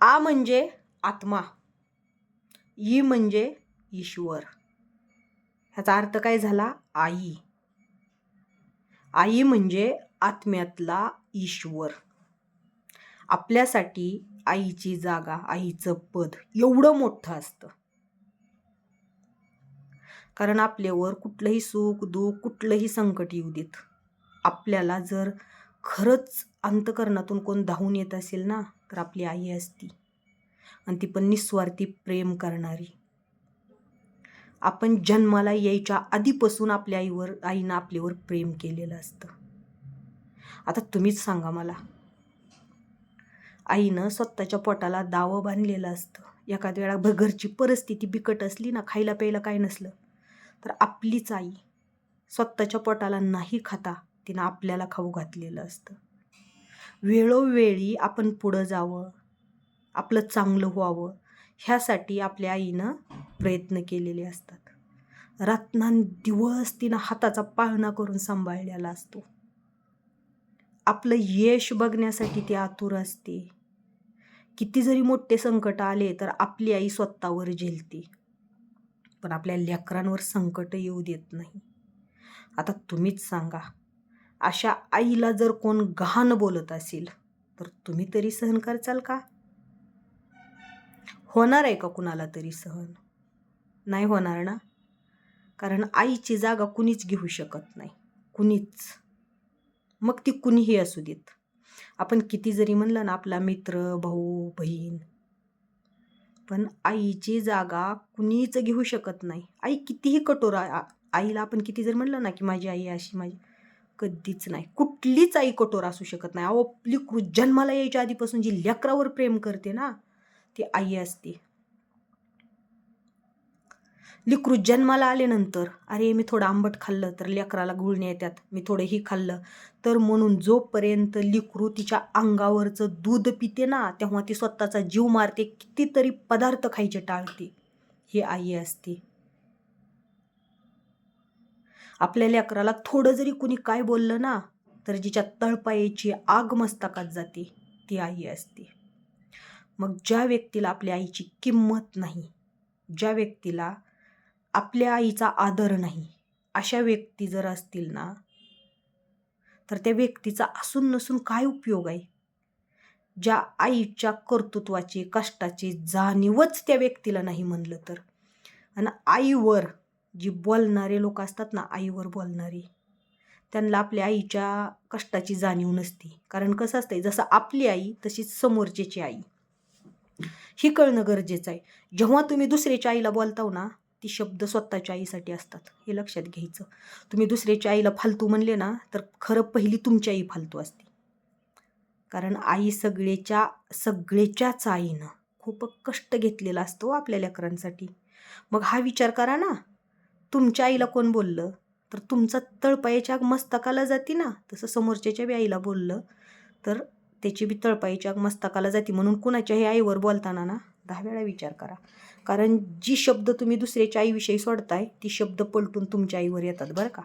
आ म्हणजे आत्मा. ई म्हणजे ईश्वर. ह्याचा अर्थ काय झाला? आई. आई म्हणजे आत्म्यातला ईश्वर. आपल्यासाठी आईची जागा आईचं पद एवढं मोठं असतं. कारण आपल्यावर कुठलंही सुख दुःख कुठलंही संकट येऊ देत. आपल्याला जर खरंच अंतकरणातून कोण धावून येत असेल ना तर आपली आई असती. आणि ती पण निस्वार्थी प्रेम करणारी. आपण जन्माला यायच्या आधीपासून आपल्या आईवर आईनं आपल्यावर प्रेम केलेलं असतं. आता तुम्हीच सांगा मला. आईनं स्वतःच्या पोटाला दावं बांधलेलं असतं. एखाद्या वेळा घरची परिस्थिती बिकट असली ना खायला प्यायला काय नसलं तर आपलीच आई स्वतःच्या पोटाला नाही खाता. तिनं आपल्याला खाऊ घातलेलं असतं. वेळोवेळी आपण पुढं जावं आपलं चांगलं व्हावं ह्यासाठी आपल्या आईनं प्रयत्न केलेले असतात. दिवस तिनं हाताचा पाळणा करून सांभाळलेला असतो. आपलं यश बघण्यासाठी ती आतुर असते. किती जरी मोठे संकट आले तर आपली आई स्वतःवर झेलते. पण आपल्या लेकरांवर संकट येऊ देत नाही. आता तुम्हीच सांगा अशा आईला जर कोण गहाण बोलत असेल तर तुम्ही तरी सहन करचाल का? होणार आहे का कुणाला तरी सहन? नाही होणार ना? कारण आईची जागा कुणीच घेऊ शकत नाही. कुणीच. मग ती कुणीही असू देत. आपण किती जरी म्हणलं ना आपला मित्र भाऊ बहीण. पण आईची जागा कुणीच घेऊ शकत नाही. आई कितीही कठोर आईला आपण किती जर म्हणलं ना की माझी आई अशी माझी कधीच नाही. कुठलीच आई कठोर असू शकत नाही. अहो आपली जन्माला यायच्या आधीपासून जी लेकरावर प्रेम करते ना ती आई असते. लिकरू जन्माला आल्यानंतर अरे मी थोडं आंबट खाल्लं तर लेकराला गुळण्या येतात मी थोडं ही खाल्लं. तर म्हणून जोपर्यंत लिकरू तिच्या अंगावरचं दूध पिते ना तेव्हा ती स्वतःचा जीव मारते कितीतरी पदार्थ खायचे टाळते. ही आई असते. आपल्या लेकराला थोडं जरी कुणी काय बोललं ना तर जिच्या तळपायाची आग मस्तकात जाते ती आई असते. मग ज्या व्यक्तीला आपल्या आईची किंमत नाही ज्या व्यक्तीला आपल्या आईचा आदर नाही अशा व्यक्ती जर असतील ना तर त्या व्यक्तीचा असून नसून काय उपयोग आहे? ज्या आईच्या कर्तृत्वाची कष्टाची जाणीवच त्या व्यक्तीला नाही म्हणलं तर. आणि आईवर जी बोलणारे लोक असतात ना आईवर बोलणारे त्यांना आपल्या आईच्या कष्टाची जाणीव नसते. कारण कसं असतंय जसं आपली आई तशीच समोरच्याची आई. ही कळणं गरजेचं आहे. जेव्हा तुम्ही दुसऱ्याच्या आईला बोलताव ना ती शब्द स्वतःच्या आईसाठी असतात. हे लक्षात घ्यायचं. तुम्ही दुसऱ्याच्या आईला फालतू म्हणले ना तर खरं पहिली तुमची आई फालतू असते. कारण आई सगळेच्या सगळेच्याच आईनं खूप कष्ट घेतलेला असतो आपल्या लेकरांसाठी. मग हा विचार करा ना तुमच्या आईला कोण बोललं? तर तुमचा तळपायाच्या मस्तकाला जाते ना? तसं समोरच्याच्या बी आईला बोललं. तर त्याची बी तळपायाच्या मस्तकाला जाते म्हणून कुणाच्याही आईवर बोलताना ना? दहा वेळा विचार करा. कारण जी शब्द तुम्ही दुसऱ्याच्या आईविषयी सोडताय ती शब्द पलटून तुमच्या आईवर येतात बरं का?